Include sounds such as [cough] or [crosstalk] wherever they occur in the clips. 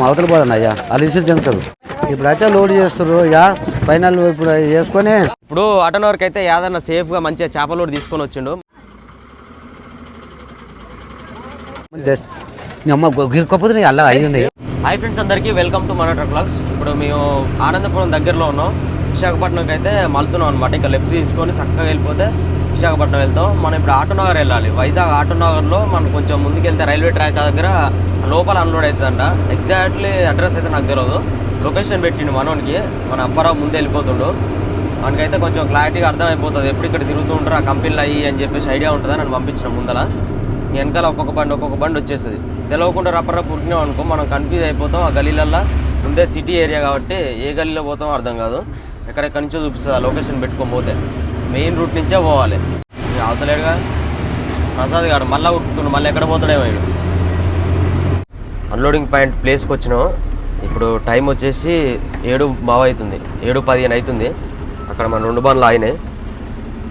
మా అవతల పోదండి అయ్యా వాళ్ళు ఇసురు చెందుతారు. ఇప్పుడైతే లోడ్ చేస్తారు ఇక ఫైనల్ ఇప్పుడు వేసుకొని ఇప్పుడు అటన్ వరకు అయితే యాదన్న సేఫ్గా మంచిగా చేపలోడు తీసుకొని వచ్చిండు. అమ్మ గిరికపోతే అలా అయ్యింది. హాయ్ ఫ్రెండ్స్ అందరికీ వెల్కమ్ టు మన బ్లాగ్స్ ఇప్పుడు మేము ఆనందపురం దగ్గరలో ఉన్నాం. విశాఖపట్నంకి అయితే మలుతున్నాం అనమాట ఇంకా లెఫ్ట్ తీసుకొని చక్కగా వెళ్ళిపోతే విశాఖపట్నం వెళ్తాం. మనం ఇప్పుడు ఆటోనగర్ వెళ్ళాలి. వైజాగ్ ఆటోనగర్లో మనం కొంచెం ముందుకు వెళ్తే రైల్వే ట్రాక్ దగ్గర లోపల అన్లోడ్ అవుతుందంట. ఎగ్జాక్ట్లీ అడ్రస్ అయితే నాకు తెలియదు లొకేషన్ పెట్టిండు మనోనికి. మన అప్పారావు ముందే వెళ్ళిపోతుండు. మనకైతే కొంచెం క్లారిటీగా అర్థమైపోతుంది. ఎప్పుడు ఇక్కడ తిరుగుతూ ఉంటారు ఆ కంపెనీలు అయ్యి అని చెప్పేసి ఐడియా ఉంటుందని నన్ను పంపించిన ముందల. వెనకాల ఒక్కొక్క బండి ఒక్కొక్క బండి వచ్చేస్తుంది. తెలవకుండా రప్ప పుట్టినాం అనుకో మనం కన్ఫ్యూజ్ అయిపోతాం. ఆ గలీలల్లో ఉండే సిటీ ఏరియా కాబట్టి ఏ గలీలో పోతామో అర్థం కాదు. ఎక్కడెక్కడి నుంచో చూపిస్తుంది ఆ లొకేషన్ పెట్టుకోకపోతే పోతే. మెయిన్ రూట్ నుంచే పోవాలి. అవతలేడుగా ప్రసాద్ గారు మళ్ళీ ఉట్టుకుంటు మళ్ళీ ఎక్కడ పోతాడేమో వీడు. అన్లోడింగ్ పాయింట్ ప్లేస్కి వచ్చినాం. ఇప్పుడు టైం వచ్చేసి ఏడు బావ అవుతుంది. ఏడు పదిహేను అవుతుంది. అక్కడ మన రెండు బండ్లు ఆయనే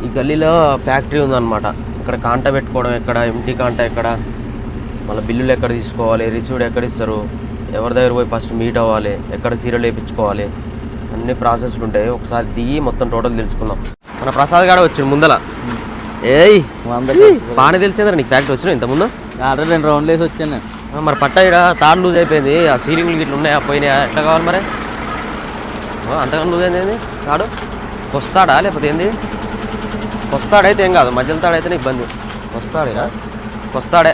ఈ గల్లీలో ఫ్యాక్టరీ ఉందన్నమాట. ఇక్కడ కాంట పెట్టుకోవడం ఎక్కడ? ఎంటీ కాంట ఎక్కడ? మళ్ళీ బిల్లులు ఎక్కడ తీసుకోవాలి? రిసీవ్డ్ ఎక్కడ ఇస్తారు? ఎవరి దగ్గర పోయి ఫస్ట్ మీట్ అవ్వాలి? ఎక్కడ సీరియల్ వేయించుకోవాలి? అన్ని ప్రాసెస్లు ఉంటాయి. ఒకసారి దిగి మొత్తం టోటల్ తెలుసుకుందాం. మన ప్రసాద్ గారు వచ్చిండు ముందల. ఏయ్ బాగానే తెలిసిందా నీకు ఫ్యాక్టరీ వచ్చినా ఇంతకుముందు? ఆల్రెడీ రెండు రౌండ్లు వేసి వచ్చాను మరి పట్ట ఇక్కడ తాడు లూజ్ అయిపోయింది. ఆ సీలింగ్లు గిట్ల ఉన్నాయా పోయినాయా ఎట్లా కావాలి మరి? అంతకన్నా లూజ్ అయింది తాడు? వస్తాడా లేకపోతే ఏంది? వస్తాడైతే ఏం కాదు మధ్యలో తాడైతేనే ఇబ్బంది. వస్తాడేనా వస్తాడే.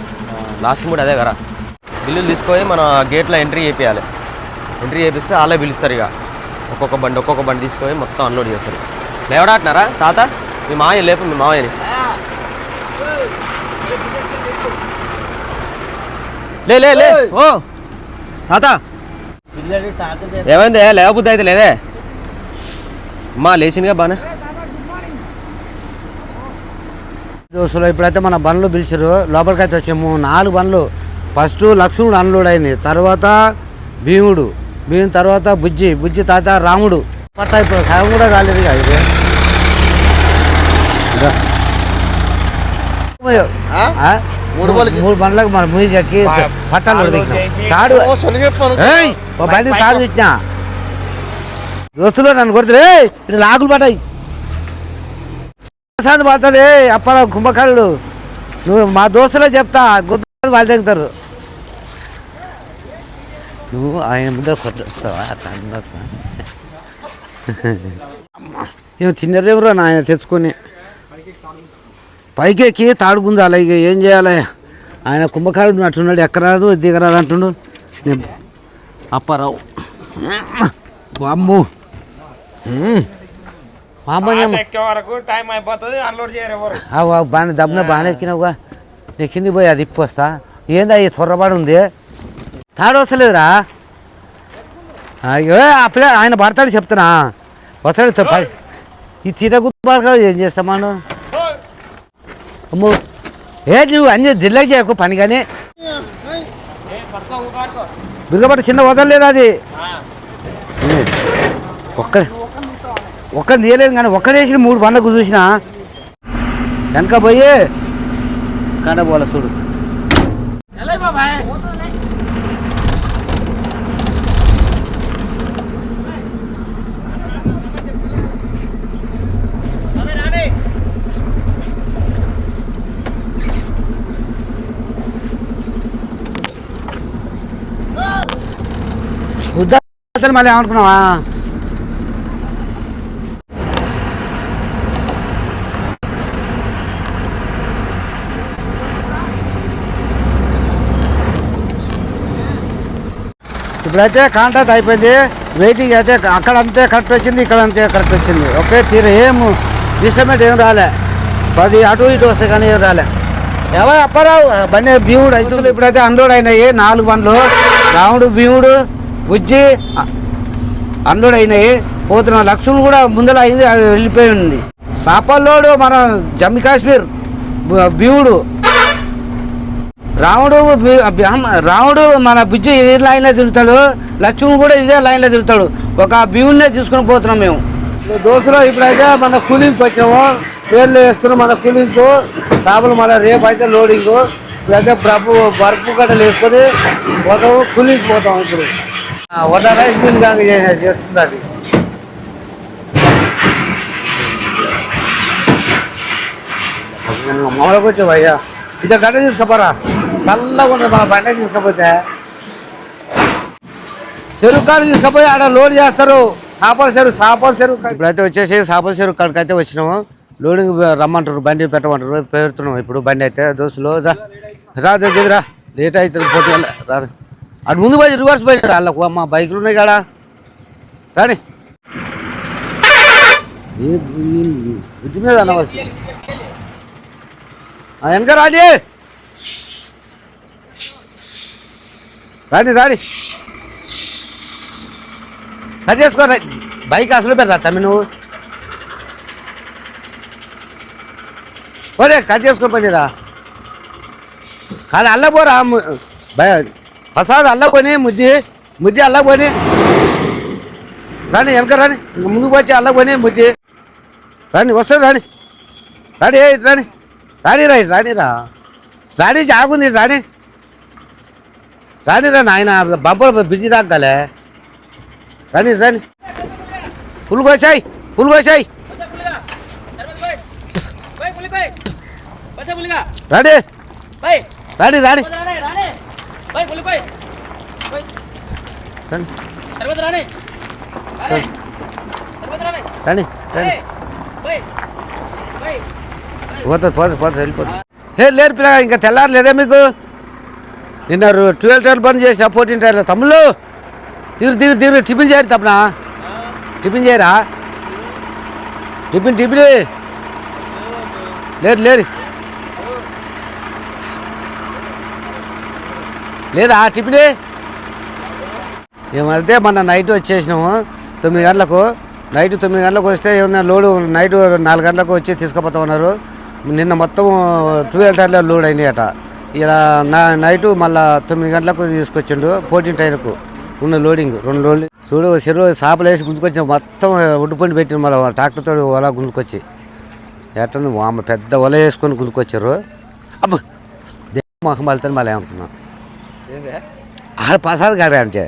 లాస్ట్ మూడు అదే కదా. బిల్లులు తీసుకొని మన గేట్లో ఎంట్రీ చేయాలి ఎంట్రీ చేపిస్తే వాళ్ళే పిలుస్తారు ఇక. ఒక్కొక్క బండి ఒక్కొక్క బండి తీసుకొని మొత్తం అన్లోడ్ చేస్తారు. లేవడాటున్నారా తాత? మీ మావయ్య లేపు మీ మావయ్యని. లే లే లే. ఓ. తాత. ఏమైంది? లేవబుద్ధి అయితే లేదే? అమ్మా లేచిందిగా బానే. దోస్తులు ఇప్పుడైతే మన బండ్లు పిలిచారు లోపలికి అయితే వచ్చాము. నాలుగు బండ్లు. ఫస్ట్ లక్ష్మణుడు అన్లోడ్ అయింది. తర్వాత భీముడు. భీముడు తర్వాత బుజ్జి. బుజ్జి తాత రాముడు. పట్ట ఇప్పుడు సగం కూడా కాలేదు ఇదో. మూడు బండ్లకు మన పట్టాలు. తాడు బండి తాడు తెచ్చినా దోస్తులు నన్ను కొడుతురే. ఇది లాగులు పడ్డాయి. ప్రసాద్ పడుతుంది. అప్పల కుంభకర్ణుడు. నువ్వు మా దోస్తులే చెప్తా. గుర్తు వాళ్ళు తెగుతారు. నువ్వు ఆయన ముందర కొట్టేస్తావా? అట్లా అన్నస్తా ఏమో ఆయన తెచ్చుకొని. పైకి ఎక్కి తాడు గుంజాలి ఇక ఏం చేయాలి? ఆయన కుంభకర్ణుడు అట్టున్నాడు ఎక్కరాదు దిగరాదు అంటుండు నేను అప్పారావు. బామ్ము బాగానే దబ్బున బాగానే ఎక్కినావుగా. నేను కింది పోయి అది ఇప్పి వస్తా ఏందా ఈ త్వరబడి ఉంది? తాడు వస్తలేదురా. అయ్యో అప్పుడే ఆయన పడతాడు చెప్తున్నా. వస్తాడు ఈ చీట గుర్తు కదా ఏం చేస్తామాను అమ్మో. ఏ నువ్వు అన్ని దిల్లకి చేయకు పని కానీ బిర్గపట్ట చిన్న వదలలేదు అది? ఒక్క ఒక్కరు తీయలేదు కానీ ఒక్క మూడు పండుగ చూసిన. వెనక పోయి కండ పోల చూడు. ఉద్దా మళ్ళీ ఏమనుకున్నావా? ఇప్పుడైతే కాంటాక్ట్ అయిపోయింది. వెయిటింగ్ అయితే అక్కడ అంతే కరెక్ట్ వచ్చింది ఇక్కడ అంతే కరెక్ట్ వచ్చింది. ఒకే తీరు ఏం డిస్టర్బెంట్ ఏం రాలే. పది అటు ఇటు వస్తే కానీ ఏం రాలే. ఎవరు అప్పారావు బండి భీముడు ఐదులు ఇప్పుడైతే అన్లోడ్ అయినాయి. నాలుగు బండ్లు. రాముడు భీముడు బుజ్జి అ- అన్లోడ్ అయినాయి పోతున్న లక్ష్మణ్ కూడా ముందర అయింది అది వెళ్ళిపోయి ఉంది. సాపల్లోడు మన జమ్మూ కాశ్మీర్ భీముడు. రాముడు రాముడు మన బుజ్జి ఇదే లైన్లో తిరుగుతాడు? లక్ష్మణ్ కూడా ఇదే లైన్లో తిరుగుతాడు. ఒక భీముడినే తీసుకుని పోతున్నాం మేము. దోస్తులు ఇప్పుడైతే మన కూలింగ్కి వచ్చాము. పేర్లు వేస్తున్నాం మన కూలింగ్కు చేపలు మళ్ళీ రేపు అయితే లోడింగ్ ఇప్పుడైతే ప్రభు బరుపు గడ్డలు వేసుకొని పోతాము కూలికి పోతాం ఇప్పుడు. ఆ, వడ్డ రైస్ మిల్ కాక చేస్తుంది అది. మామూలుగా వచ్చావు అయ్యా ఇదే గడ్డ తీసుకపోరా. చల్లగా ఉంటుంది మన బండ తీసుకపోతే. చెరువు కాడ తీసుకపోయి ఆడ లోడ్ చేస్తారు. చేపల చెరువు చేపల చెరువు ఇప్పుడైతే వచ్చేసి చేపల చెరువు కాడికి అయితే వచ్చినాము. లోడింగ్ రమ్మంటారు బండి పెట్టమంటారు పెడుతున్నాం ఇప్పుడు బండి అయితే దోస్తులు రా. రా లేట్ అవుతుంది పోటీ రా. అటు ముందు పోయి రివర్స్ పోయి వాళ్ళకు అమ్మ బైకులు ఉన్నాయి కాడా? రాని. బుద్ధి మీద అనవచ్చు వెనక రాడి రాని రాడి కట్ చేసుకో రా. బైక్ అసలు పెద్ద తమ్మి నువ్వు. కట్ చేసుకో పనిరా కాదు అల్ల పోరా ప్రసాద్ అల్ల పోనీ ముద్ది ముద్ది అల్ల పోనీ రాని వెనక రాని ఇంక ముందుకు వచ్చి అల్ల పోనీ ముద్ది రాని వస్తుంది రాని రాని ఏ రాని రాని రా ఇటు రాని రా రాని జాగుంది ఇటు రాని రా నాయన బంపర్ బిజీ దాకాలే రాని రాని ఫుల్ కోసాయి ఫుల్ కోసాయి రాడి రాడి రాడి. రాని. పోతుంది పోతుంది పోతుంది వెళ్ళిపోతుంది లేరు పిల్ల ఇంకా తెల్లారు లేదా మీకు? నిన్న ట్వెల్వ్ టైర్ బంద్ చేసా ఫోర్టీన్ టైర్ తమ్ముళ్ళు తీరు తీరు తీరు టిఫిన్ చేయరు తప్పనా టిఫిన్ చేయరా? Tiffin tiffin. లేదు లేదు లేదా టిఫిన్? ఏమైతే మన నైట్ వచ్చేసినాము. తొమ్మిది గంటలకు. నైట్ తొమ్మిది గంటలకు వస్తే ఏమన్నా లోడు నైట్ నాలుగు గంటలకు వచ్చి తీసుకుపోతామన్నారు నిన్న మొత్తం ట్వెల్వ్ టైర్లో లోడ్ అయినాయట. ఇలా నా నైట్ మళ్ళా తొమ్మిది గంటలకు తీసుకొచ్చిండు ఫోర్టీన్ టైర్కు ఉన్న లోడింగ్ రెండు లోడ్లు చూడు చెరువు చేపలు వేసి గుంజుకొచ్చిన మొత్తం ఉడ్డుపండి పెట్టిన మళ్ళీ ట్రాక్టర్తో వల గుంజుకొచ్చి. ఎట్లా ఆమె పెద్ద వల వేసుకొని గుంజుకొచ్చారు. అబ్బ! మొహం వెళ్తాను మళ్ళీ ఏమంటున్నాను ఆడ ప్రసాద్ గాడే అంటే.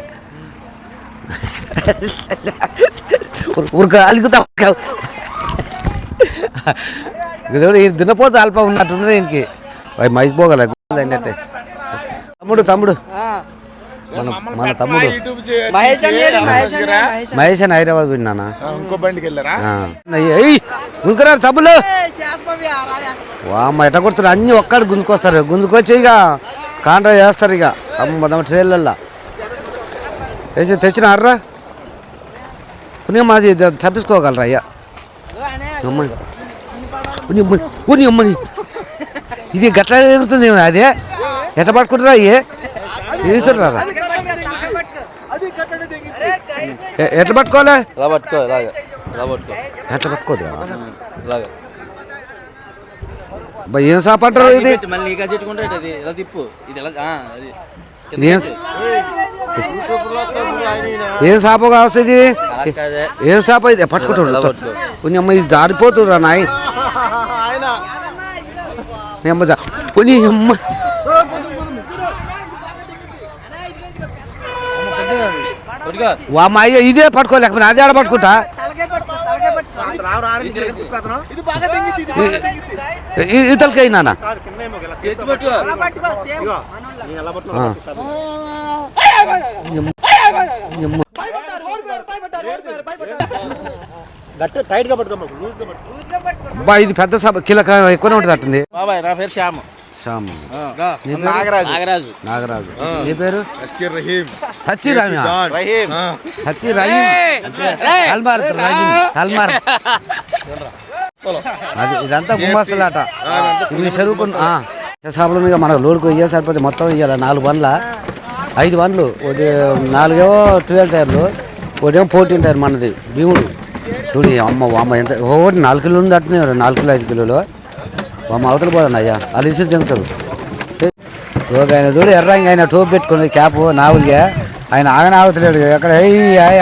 ఉరక అలుగుతా. ఇది దున్నపోతే అల్ప ఉన్నట్టున్నది ఇంటికి అవి మైక్ పోగల అన్నట్టే తమ్ముడు తమ్ముడు. మన మన తమ్ముడు. మహేష్ అని హైదరాబాద్ విన్నానా ఇంకో బండికి వెళ్ళారా? తమ్ముడు వామ్మ ఎట్ట కొడుతున్నారు అన్ని ఒక్కడు గుంజుకొస్తారు. గుంజుకొచ్చి ఇక కాంట్రా చేస్తారు ఇక. అమ్మ ట్రైన్లల్లో వేసి తెచ్చినారా పుణ్యం మాది తప్పించుకోగలరా అయ్యా? అమ్మని అమ్మని ఇది గట్ల ఎగురుతుంది అదే? ఎట్ట పట్టుకుంటారా అయ్యే? తీసుకురా ఎట్లా పట్టుకోవాలి? ఎట్లా పట్టుకోదు? ఏం షాప్ అంటారు ఇది? మళ్ళీ నీకా చెట్టుకుంటే అది? ఇలా తిప్పు. ఇది ఎలా ఆ, అది. ఇది ఏం ఏం షాప్ కావచ్చు ఇది? అలా కాదే. ఏం షాప్ ఇది? పట్టుకుంటాడు కొన్ని అమ్మ ఇది జారిపోతురా నాయ్. నీ అమ్మ జా- కొన్ని అమ్మ కొడుగా వా మా అయ్య ఇదే పట్టుకోలేకపోయినా అదే ఆడ పట్టుకుంటా. ఇతలకి అయినా చేతి పట్టు బా ఇది పెద్ద సభ కిలక ఎక్కువనే ఉంటుంది అట్టుంది. బాబాయ్ నా పేరు శ్యామ్. శ్యామ్? నాగరాజు. నాగరాజు. నాగరాజు. నీ పేరు? ఎస్కే రహీం సత్య రహీం కల్మార్ రహీం కల్మార్ అది ఇదంతా గుమ్మస్తులాట. ఇది చదువుకున్న చేపల మీద మనకు లోడుకు ఇయ్యే సరిపోతే మొత్తం ఇవ్వాలి నాలుగు బండ్ల ఐదు బండ్లు ఒకటి నాలుగేమో ట్వెల్వ్ టైర్లు. ఒకటేమో ఫోర్టీన్ టైర్ మనది. భీముడు. చూడు అమ్మ అమ్మ ఎంత ఒకటి నాలుగు కిలోలు ఉంది అట్నే నాలుగు కిలో ఐదు కిలోలు. మా అవతల పోదండి అయ్యా. అది ఇసులు చెందుతారు. ఒక ఆయన చూడు ఎర్రంగా ఆయన టోపు పెట్టుకుని క్యాప్ నావులుగా ఆయన ఆగన ఆగుతలేడు ఎక్కడ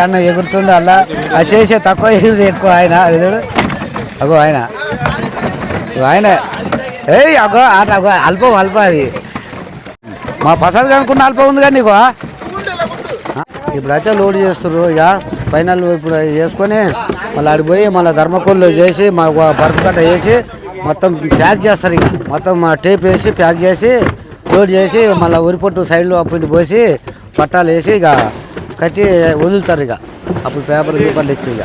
అన్న ఎగురుతుండే అలా. అది చేసే తక్కువ ఎగురు ఎక్కువ ఆయన. చూడు. అగో ఆయన. ఇగో ఆయన. ఏయ్ అగో ఆట అగో అల్పం అల్పం అది. మా పసాద్ కనుక్కున్న అల్పం ఉంది కానీ నీకు ఇప్పుడు ఇప్పుడైతే లోడ్ చేస్తారు ఇక ఫైనల్ ఇప్పుడు వేసుకొని మళ్ళీ ఆడికి పోయి మళ్ళీ ధర్మకోల్లో చేసి మాకు బర్ఫ్ కట్ట చేసి మొత్తం ప్యాక్ చేస్తారు ఇక. మొత్తం టేప్ వేసి ప్యాక్ చేసి లోడ్ చేసి మళ్ళీ ఉరిపొట్టు సైడ్లో అప్పుడు పోసి పట్టాలు వేసి ఇక కట్టి వదులుతారు ఇక. అప్పుడు పేపర్ పేపర్లు ఇచ్చి ఇక.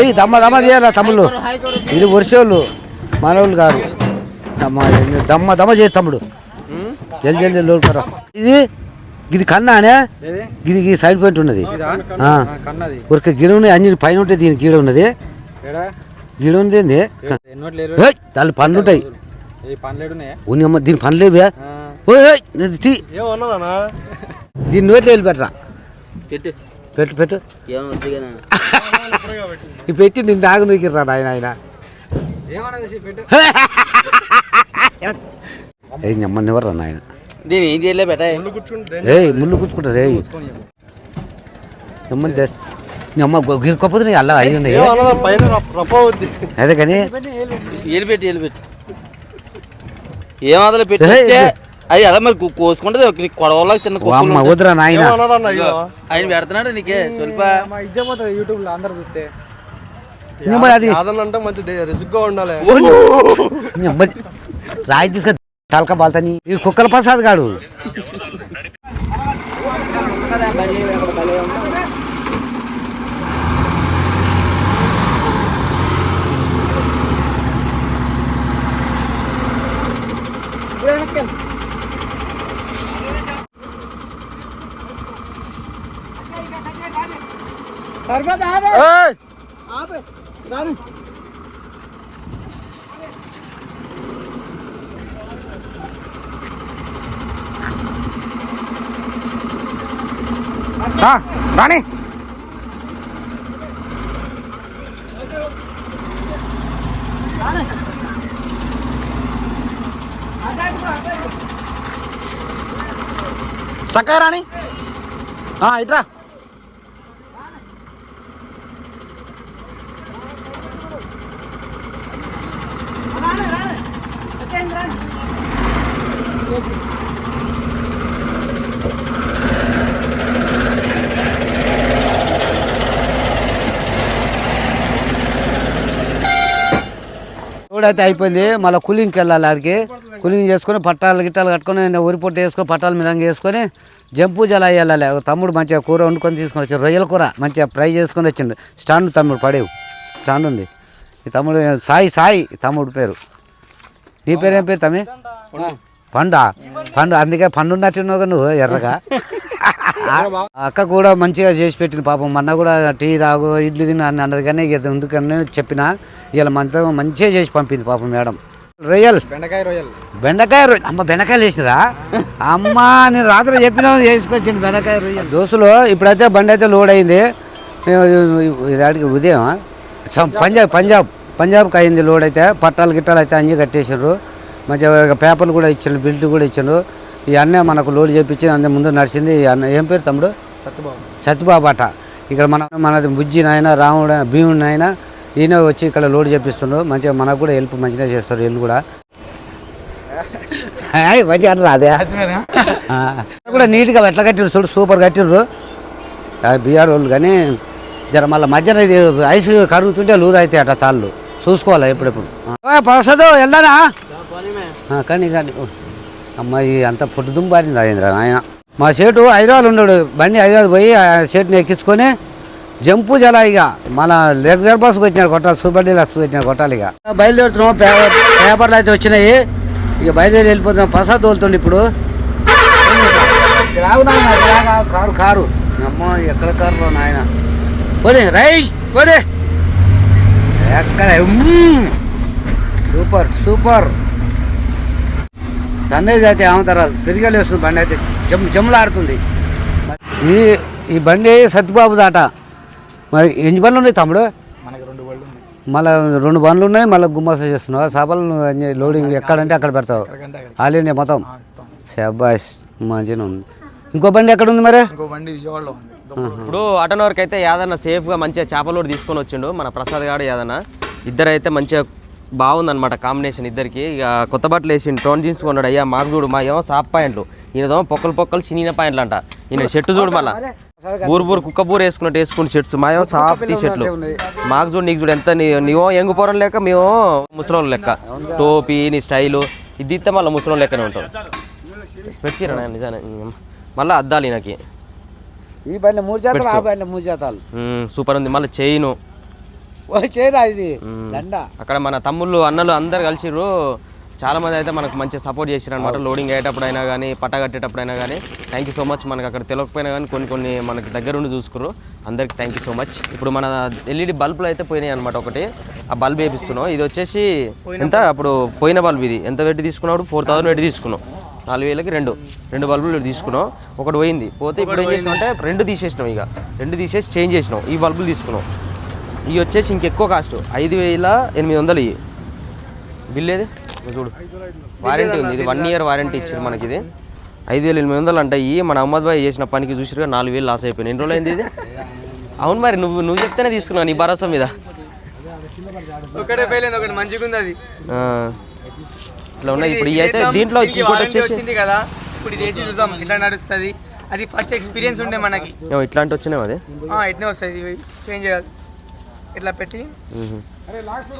ఏయ్ దమ్మ దమ్మ చేయాలా తమ్ముళ్ళు. ఇది వర్షోళ్ళు మనోళ్ళు కాదు. దమ్మ దమ్మ దమ్మ చేయి తమ్ముడు. జల్ది జల్ది లోడ్ కరా ఇది ఇది కన్నానే ఇది ఈ సైడ్ పాయింట్ ఉన్నది. ఊరికే గిడ ఉన్నది అన్ని పైన ఉంటే దీని గీడ ఉన్నది. ఏడా? గీడ ఉంది దాని పనులు ఉంటాయి. ఏ ఉన్ని దీని తీ. ఏమన్నదానా దీని నోట్లో వెళ్ళి పెట్టరా? పెట్టు. పెట్టు పెట్టు. పెట్టి నిన్ను ఆగు నీకిర్రా నాయన ఆయన. ఏమన్నది పెట్టు. ఏయ్ నమ్మని ఎవర్రా నాయన. దీని ఏం చేయలే బెట? కూర్చుంటే ఏయ్ ముళ్ళు నమ్మని తెస్ నీ అమ్మ గిరికొప్పదు నీ అల్ల ఐదు ఉన్నాయి. అదే కానీ ఏలు పెట్టి ఏలు పెట్టి. ఏం అదలు పెట్టి. అది అలా మరి కు- కోసుకుంటే కొడవలో చిన్న అమ్మ నాయన. ఆయన పెడుతున్నాడు నీకే? స్వల్ప? ఇజ్జపోతుంది యూట్యూబ్లో అందరు చూస్తే. అది? మంచి రిస్క్గా ఉండాలి. రాయి తీసుకొని తలక బాల్తని ఈ కుక్కల ప్రసాద్ గాడు రాణి చక్కగా రాణి ఇట్రా అయితే అయిపోయింది. మళ్ళీ కూలింగ్కి వెళ్ళాలి ఆడికి. కూలింగ్ చేసుకొని పట్టాలు గిట్టాలు కట్టుకొని ఉరి పొట్టు వేసుకొని పట్టాలు మీద వేసుకొని జంపు జల వెళ్ళాలి. ఒక తమ్ముడు మంచిగా కూర వండుకొని తీసుకొని వచ్చాడు. రొయ్యల కూర మంచిగా ఫ్రై చేసుకొని వచ్చిండు. స్టాండ్ తమ్ముడు పడేవు. స్టాండ్ ఉంది. ఈ తమ్ముడు సాయి సాయి తమ్ముడు పేరు. నీ పేరు ఏం పేరు తమ్మి? పండా. పండు. అందుకే పండు ఉన్నట్టున్నావు నువ్వు ఎర్రగా. అక్క కూడా మంచిగా చేసి పెట్టింది పాపం. మొన్న కూడా టీ తాగు ఇడ్లీ తిన అని అన్నది కానీ ఇక ఎందుకని చెప్పిన ఇలా మనతో మంచిగా చేసి పంపింది పాపం మేడం. రొయ్యల్. బెండకాయ రొయ్యలు. బెండకాయ రొయ్యలు అమ్మ బెండకాయలు వేసిరా అమ్మా నేను రాత్రి చెప్పిన చేసుకొచ్చింది బెండకాయ రొయ్యలు. దోస్తులు ఇప్పుడైతే బండి అయితే లోడ్ అయింది. ఇదాడికి ఉదయం సం- పంజాబ్ పంజాబ్ పంజాబ్కి అయింది లోడ్ అయితే. పట్టాలు గిట్టాలు అయితే అన్నీ కట్టేసారు మంచిగా పేపర్లు కూడా ఇచ్చారు బిల్ట్ కూడా ఇచ్చారు ఈ అన్న మనకు లోడ్ చేపించి అన్న ముందు నడిచింది ఈ అన్న. ఏం పేరు తమ్ముడు? సత్యబాబు సత్యబాబు అట ఇక్కడ మన మనది బుజ్జి నాయన రాముడు భీముడు నాయన ఈయన వచ్చి ఇక్కడ లోడ్ చేపిస్తుండ్రు మంచిగా మనకు కూడా హెల్ప్ మంచిగా చేస్తారు వీళ్ళు కూడా. మంచిగా అంటారు అదే? కూడా నీట్గా ఎట్లా కట్టిరు చూడు సూపర్ కట్టిర్రు. బీఆర్ వాళ్ళు కానీ జర మళ్ళీ మధ్యన ఐస్ కరుగుతుంటే లూజ్ అవుతాయి అట తాళ్ళు. చూసుకోవాలి ఎప్పుడెప్పుడు? పరసదు వెళ్దానా? కానీ కానీ అమ్మాయి అంత పుట్టు దుంబారింది ఆయన. మా సేటు హైదరాబాద్ ఉన్నాడు. బండి హైదరాబాద్ పోయి ఆ సేటుని ఎక్కించుకొని జంపు జలా ఇక. మన లెగ్జర్ బస్కి వచ్చినారు కొట్టాలి. సూపర్ డీలక్స్ వచ్చినారు కొట్టాలి ఇక. బయలుదేరుతున్నాం. పేపర్ పేపర్లు అయితే వచ్చినాయి. ఇక బయలుదేరి వెళ్ళిపోతున్నాం. ప్రసాద్ తోలుతుండే ఇప్పుడు. Car car. అమ్మ ఎక్కడ కారు నాయన? పోనీ రై పోనీ. ఎక్కడ? Super super. సన్నేజ్ అయితే ఏమంటారు తిరిగి వేస్తుంది బండి అయితే జమ్ జమ్ములాడుతుంది ఈ ఈ బండి సత్యబాబు దాట? మరి ఎన్ని బండ్లు ఉన్నాయి తమ్ముడు? మనకి రెండు బళ్ళు ఉన్నాయి. మళ్ళీ రెండు బండ్లు ఉన్నాయి మళ్ళీ గుమ్మస చేస్తున్నావు? చేపలు అన్ని లోడింగ్ ఎక్కడంటే అక్కడ పెడతావు. ఆల్ ఇండియా మొత్తం. శబాష్ మంచిగా ఉంది. ఇంకో బండి ఎక్కడ ఉంది మరి? ఇంకో బండి విజయవాడలో ఉంది. ఇప్పుడు ఆటోన్ వరకు అయితే యాదన్న సేఫ్గా మంచిగా చేపలు కూడా తీసుకొని వచ్చిండు. మన ప్రసాద్ గాడు యాదన్న. ఇద్దరు అయితే మంచిగా బాగుందన్నమాట కాంబినేషన్ ఇద్దరికి. ఇక కొత్త బట్టలు వేసి టోన్ జీన్స్ కొన్నాడు. అయ్యా మాకు చూడు మా ఏమో సాప్ పాయింట్లు. ఈయనదో పొక్కలు పొక్కలు చిన్న పాయింట్లు అంట ఈయన షర్టు చూడు మళ్ళా. బూరు బూరు కుక్క బూరు వేసుకున్నట్టు వేసుకుని షర్ట్స్. మా ఏమో సాఫ్ టీ షర్ట్లు మాకు చూడు నీకు చూడు ఎంత నీవో ఎంగు పోరం లెక్క మేము ముసలోళ్ళు లెక్క. టోపీ నీ స్టైలు ఇది ఇస్తే మళ్ళీ ముసలోళ్ళు లెక్కనే ఉంటాం. స్పెట్స్ నిజానే. మళ్ళీ అద్దాలి ఈయనకి. ఈ మూడు జాతాలు ఆ బండి మూడు జాతాలు. మ్మ్, సూపర్ ఉంది. మళ్ళీ చైను. ఇది? దండ. అక్కడ మన తమ్ముళ్ళు అన్నలు అందరు కలిసిర్రు. చాలా మంది అయితే మనకు మంచి సపోర్ట్ చేసిరు అనమాట లోడింగ్ అయ్యేటప్పుడు అయినా కానీ పట్ట కట్టేటప్పుడు అయినా కానీ థ్యాంక్ యూ సో మచ్ మనకు అక్కడ తెలియకపోయినా కానీ కొన్ని కొన్ని మనకి దగ్గరుండి చూసుకుర్రు. అందరికి థ్యాంక్ యూ సో మచ్ ఇప్పుడు మన ఎల్ఈడి బల్బులు అయితే పోయినాయి అనమాట ఒకటి. ఆ బల్బ్ వేపిస్తున్నాం. ఇది వచ్చేసి ఎంత? అప్పుడు పోయిన బల్బ్ ఇది. ఎంత పెట్టి తీసుకున్నాడు? ఫోర్ థౌసండ్ పెట్టి తీసుకున్నాం. నాలుగు వేలకి రెండు. రెండు బల్బులు తీసుకున్నాం. ఒకటి పోయింది. పోతే ఇప్పుడు ఏం చేసినాం అంటే రెండు తీసేసినాం ఇక. రెండు తీసేసి చేంజ్ చేసినాం. ఈ బల్బులు తీసుకున్నాం. ఇవి వచ్చేసి ఇంకెక్కువ కాస్ట్. ఐదు వేల ఎనిమిది వందలు ఇవి. బిల్ ఏది? చూడు. వారంటీ ఉంది. ఇది వన్ ఇయర్ వారంటీ ఇచ్చారు మనకి ఇది ఐదు వేల ఎనిమిది వందలు అంటే. ఇవి మన అహ్మద్ భాయ్ చేసిన పనికి చూసిరుగా నాలుగు వేలు లాస్ అయిపోయింది ఎన్ని రోజులు అయింది ఇది? అవును మరి నువ్వు నువ్వు చెప్తేనే తీసుకున్నావు నీ భరోసా మీద. ఒకటే ఒకటి మంచిగా ఉంది అది. ఇట్లా ఉన్నాయి. ఇప్పుడు అయితే దీంట్లో ఇంకోటి వచ్చేసి కదా. ఇప్పుడు ఇది వేసి చూద్దాం. ఇట్లా నడుస్తుంది? అది ఫస్ట్ ఎక్స్పీరియన్స్ ఉండే మనకి. ఇట్లాంటి వచ్చినాయి అదే ఆ, ఇట్నే వస్తుంది చేంజ్ చేయాలి. ఇట్లా పెట్టి.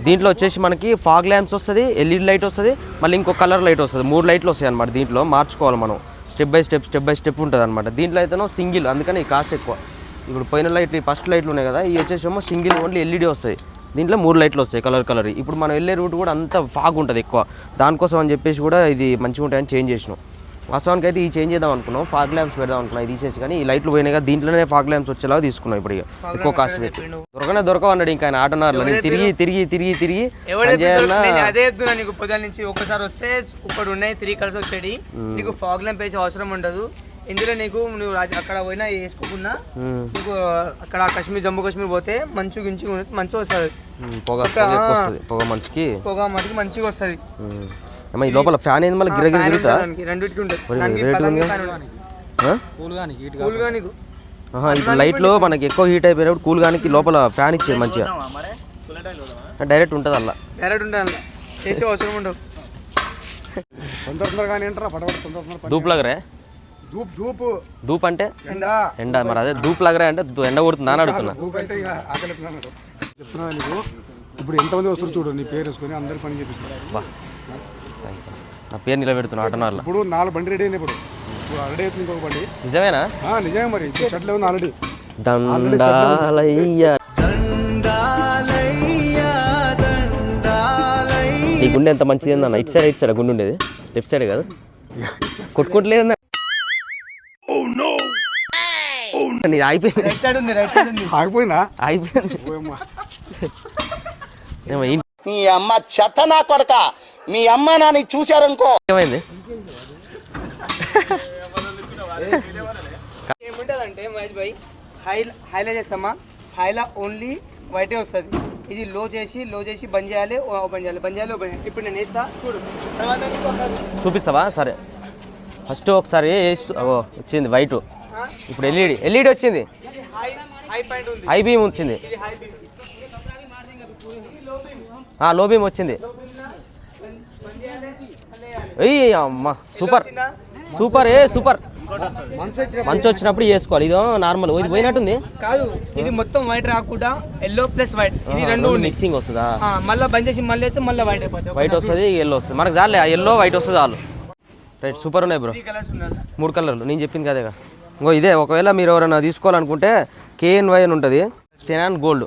దీంట్లో వచ్చేసి మనకి ఫాగ్ ల్యాంప్స్ వస్తుంది ఎల్ఈడి లైట్ వస్తుంది మళ్ళీ ఇంకో కలర్ లైట్ వస్తుంది. మూడు లైట్లు వస్తాయి అనమాట దీంట్లో మార్చుకోవాలి మనం. Step by step step by step ఉంటుంది అనమాట దీంట్లో అయితేనో సింగిల్ అందుకని ఈ కాస్ట్ ఎక్కువ. ఇప్పుడు పోయిన లైట్లు ఈ ఫస్ట్ లైట్లు ఉన్నాయి కదా ఇవి వచ్చేసేమో సింగిల్ ఓన్లీ ఎల్ఈడి వస్తాయి. దీంట్లో మూడు లైట్లు వస్తాయి కలర్ కలర్. ఇప్పుడు మనం వెళ్ళే రూట్ కూడా అంత ఫాగ్ ఉంటుంది ఎక్కువ. దానికోసం అని చెప్పేసి కూడా ఇది మంచిగా ఉంటాయని చేంజ్ చేసినాం. వాస్తవానికి అయితే ఈ చేంజ్ చేద్దాం అనుకున్నాం. ఫాగ్ ల్యాంప్స్ పెడదాం అనుకున్నాం. ఇది తీసేసి కానీ ఈ లైట్లు పోయినాయి కదా దీంట్లోనే ఫాగ్ ల్యాంప్స్ వచ్చేలాగా తీసుకున్నాం ఇప్పుడు ఎక్కువ కాస్ట్ పెట్టి. దొరకనే దొరకవు అన్నాడు ఇంకా ఆయన ఆటోనార్లో. నేను తిరిగి తిరిగి తిరిగి తిరిగి అదే నీకు పొద్దున నుంచి. ఒకసారి వస్తే ఇక్కడ ఉన్నాయి త్రీ కలర్స్ వచ్చేది నీకు ఫాగ్ ల్యాంప్ వేసే అవసరం ఉండదు. ఇందులో నీకు నువ్వు అక్కడ పోయినా వేసుకోకున్నా మ్మ్. నీకు అక్కడ కాశ్మీర్ జమ్మూ కాశ్మీర్ పోతే మంచు గించి మంచిగా వస్తుంది. పొగ పొగ పొగ మంచికి? పొగ మటుకు మంచిగా వస్తుంది. ఏమ్మా ఈ లోపల ఫ్యాన్ ఏంది మళ్ళీ? గిరగిరి తిరుగుతా? రెండింటికి ఉంటుంది రేటు ఉంది? ఉంటుంది. ఇప్పుడు లైట్లో మనకి ఎక్కువ హీట్ అయిపోయినప్పుడు కూల్ గానికి లోపల ఫ్యాన్ ఇచ్చేది మంచిగా. డైరెక్ట్ ఉంటుంది అలా. డైరెక్ట్ ఉండాలి చేసే అవసరం ఉండవు. ధూప్ లగరే ధూప్ ధూప్. ధూప్ అంటే? ఎండా. ఎండ మరి అదే ధూప్ లగరే అంటే ఎండ కొడుతుందా అని అడుగుతున్నా. ఇప్పుడు ఎంతమంది వస్తారు చూడు నీ పేరు వేసుకొని అందరి పని చేపిస్తారు నా పేరు నిలబెడుతున్నా ఆటోనార్లో ఇప్పుడు నాలుగు బండి రెడీ అయినాయి ఇప్పుడు. ఇప్పుడు రెడీ అవుతుంది ఇంకొక బండి. నిజమేనా? ఆ, నిజమే మరి. ఉంది. ఆల్రెడీ దండాలయ్య. ఈ గుండె ఎంత మంచిది అన్న ఇటు సైడ్ ఇటు సైడ్ గుండె ఉండేది? లెఫ్ట్ సైడ్ కాదు? కొట్టుకోవట్లేదన్న నీది ఉంది ఆగిపోయినా అయిపోయింది ఓయమ్మా. ఏమో నీ అమ్మ చెత్త నా కొడక. మీ అమ్మ నాని చూశారనుకో. ఏమైంది? ఏముంటుందంటే మహేష్ భాయ్ హై హైలా చేస్తామా? హైలా ఓన్లీ వైటే వస్తుంది. ఇది లో చేసి లో చేసి బంద్ చేయాలి ఓ- ఓపెన్ చేయాలి. బంద్ చేయాలి ఓపెన్ చేయాలి. ఇప్పుడు నేను వేస్తా చూడు. చూపిస్తావా? సరే. ఫస్ట్ ఒకసారి వచ్చింది వైట్. ఇప్పుడు ఎల్ఈడి ఎల్ఈడి వచ్చింది. హై హై పాయింట్ ఉంది. హై బీమ్ వచ్చింది. లో బీమ్ వచ్చింది. ఏయ్ అమ్మ సూపర్. సూపర్ ఏ సూపర్. మంచి వచ్చినప్పుడు చేసుకోవాలి. ఇదో నార్మల్ ఇది పోయినట్టుంది. కాదు ఇది మొత్తం వైట్ రాకుండా ఎల్లో ప్లస్ వైట్ ఇది రెండు మిక్సింగ్ వస్తుందా? మళ్ళా బంద్ చేసి మళ్ళీ వేస్తే మళ్ళీ వైట్ అయిపోతుంది వైట్ వస్తుంది ఎల్లో వస్తుంది. మనకు చాలే ఎల్లో వైట్ వస్తుంది చాలు. రైట్ సూపర్ ఉన్నాయి బ్రో మూడు కలర్లు. నేను చెప్పింది కదేగా. ఇంకో ఇదే ఒకవేళ మీరు ఎవరైనా తీసుకోవాలనుకుంటే కేఎన్వై అని ఉంటుంది. సెనాన్ గోల్డ్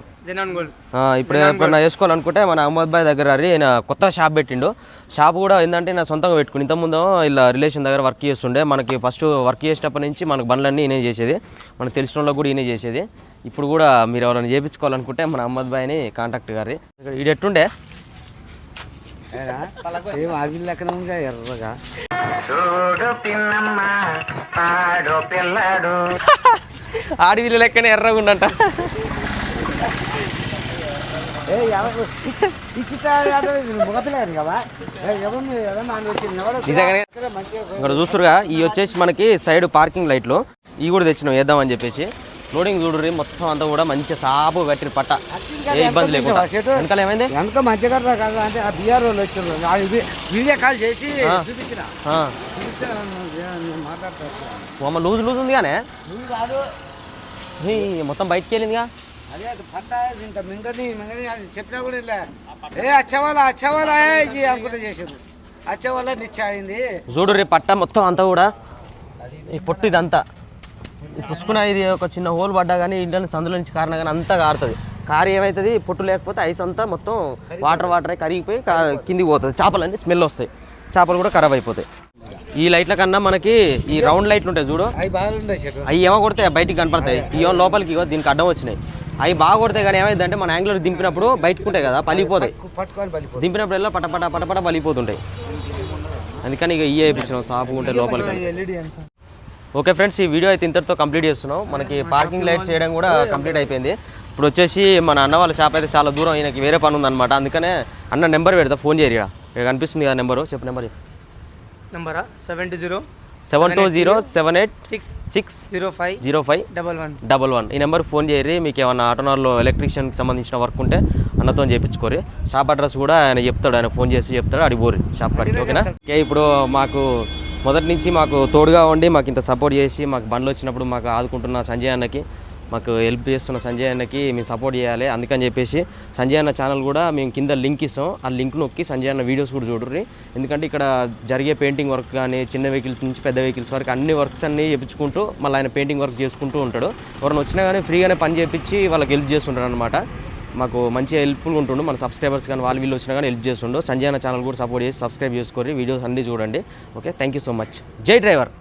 ఇప్పుడు ఎప్పుడన్నా వేసుకోవాలనుకుంటే మన అహ్మద్ బాయ్ దగ్గర రీ ఆయన కొత్త షాప్ పెట్టిండు. షాప్ కూడా ఏంటంటే నా సొంతంగా పెట్టుకుని ఇంతకుముందు ఇలా రిలేషన్ దగ్గర వర్క్ చేస్తుండే. మనకి ఫస్ట్ వర్క్ చేసేటప్పటి నుంచి మనకు బండ్లన్నీ ఈయనే చేసేది. మనకు తెలిసిన వాళ్ళకి కూడా ఈయనే చేసేది. ఇప్పుడు కూడా మీరు ఎవరైనా చేయించుకోవాలనుకుంటే మన అహ్మద్ బాయ్ని కాంటాక్ట్ గారి ఇది ఎట్టుండే? ఏం లెక్కన ఎర్రగా? ఆడి [laughs] లెక్కనే ఎర్రగా ఉండంట ఏ ఎవరు ఇచ్చిట మగపిల్ల కదా ఏ, ఎవరు ఎవరు నాన్న వచ్చింది ఎవరు నిజంగానే మంచిగా ఇక్కడ చూస్తురుగా ఈ వచ్చేసి మనకి సైడ్ పార్కింగ్ లైట్లు ఇవి కూడా తెచ్చినాం వేద్దామని చెప్పేసి. లోడింగ్ చూడుర్రి మొత్తం అంతా కూడా మంచి సాపు కట్టిన పట్ట. ఏ ఇబ్బంది లేకుండా. చెట్టు. వెనకాల ఏమైంది? వెనక కదా అంటే ఆ బీఆర్ వాళ్ళు వచ్చారు. వీడియో కాల్ చేసి. చూపించిన. లూజ్ లూజ్ ఉంది కానీ మొత్తం బయటికి వెళ్ళిందిగా? అదే అది పట్ట ఇంకా మింగని మింగని అని చెప్పినా కూడా ఇలా ఏ అచ్చవాళ్ళ అచ్చవాళ్ళ ఇది అనుకుంటే చేసారు అచ్చవాళ్ళ నిత్య అయింది చూడు రే పట్ట మొత్తం అంతా కూడా. ఈ పొట్టు ఇదంతా. పుసుకున్న ఇది ఒక చిన్న హోల్ పడ్డా కానీ ఇంట్లో సందులో నుంచి కారణం కానీ అంతా కారుతుంది. కారు ఏమవుతుంది పొట్టు లేకపోతే ఐస్ అంతా మొత్తం వాటర్ వాటర్ కరిగిపోయి కిందికి పోతుంది. చేపలన్నీ స్మెల్ వస్తాయి. చేపలు కూడా ఖరాబ్ అయిపోతాయి. ఈ లైట్ల కన్నా మనకి ఈ రౌండ్ లైట్లు ఉంటాయి చూడు. అవి ఏమో కొడితే బయటికి కనపడతాయి. ఇవో లోపలికి ఇగో దీనికి అడ్డం వచ్చినాయి. అవి బాగా కొడితే కానీ ఏమైందంటే మన యాంగిల్ దింపినప్పుడు బయటకు ఉంటాయి కదా పలిపోతాయి దింపినప్పుడల్లా పట పట పట పట పలిపోతుంటాయి అందుకని ఇక ఇయ్యే వేయించినాం సాపు ఉంటే లోపలికి ఓకే ఫ్రెండ్స్ ఈ వీడియో అయితే ఇంతటితో కంప్లీట్ చేస్తున్నాం. మనకి పార్కింగ్ లైట్స్ చేయడం కూడా కంప్లీట్ అయిపోయింది. ఇప్పుడు వచ్చేసి మన అన్న వాళ్ళ షాప్ అయితే చాలా దూరం ఈయనకి వేరే పని ఉందన్నమాట. అందుకనే అన్న నెంబర్ పెడతా ఫోన్ చేయరు ఇక్కడ. ఇక్కడ కనిపిస్తుంది కదా నెంబరు చెప్పు number నంబరా? Seven two zero. Seven two zero seven eight six six zero five zero five double one double one ఈ నెంబర్కి ఫోన్ చేయరి మీకు ఏమన్నా ఆటోనార్లో ఎలక్ట్రీషియన్కి సంబంధించిన వర్క్ ఉంటే అన్నతో చేయించుకోరి షాప్ అడ్రస్ కూడా ఆయన చెప్తాడు ఆయన ఫోన్ చేసి చెప్తాడు అడిగిపోరు షాప్ కాడికి ఓకేనా? ఓకే ఇప్పుడు మాకు మొదటి నుంచి మాకు తోడుగా ఉండి మాకు ఇంత సపోర్ట్ చేసి మాకు బండ్లు వచ్చినప్పుడు మాకు ఆదుకుంటున్న సంజయ్ అన్నకి మాకు హెల్ప్ చేస్తున్న సంజయ్ అన్నకి మేము సపోర్ట్ చేయాలి. అందుకని చెప్పేసి సంజయ్ అన్న ఛానల్ కూడా మేము కింద లింక్ ఇస్తాం. ఆ లింక్ నొక్కి సంజయ్ అన్న వీడియోస్ కూడా చూడరు ఎందుకంటే ఇక్కడ జరిగే పెయింటింగ్ వర్క్ కానీ చిన్న వెహికల్స్ నుంచి పెద్ద వెహికల్స్ వరకు అన్ని వర్క్స్ అన్నీ చేయించుకుంటూ మళ్ళీ ఆయన పెయింటింగ్ వర్క్ చేసుకుంటూ ఉంటాడు. ఎవరైనా వచ్చినా కానీ ఫ్రీగానే పని చేయించి వాళ్ళకి హెల్ప్ చేస్తుంటాడు అనమాట మాకు మంచి హెల్ప్ఫుల్ ఉంటుండు. మన సబ్స్క్రైబర్స్ కానీ వాళ్ళు వీళ్ళు వచ్చినా కానీ హెల్ప్ చేస్తుండు. సంజయ్ అన్న ఛానల్ కూడా సపోర్ట్ చేసి సబ్స్క్రైబ్ చేసుకోరి వీడియోస్ అన్నీ చూడండి. Okay thank you so much జై డ్రైవర్.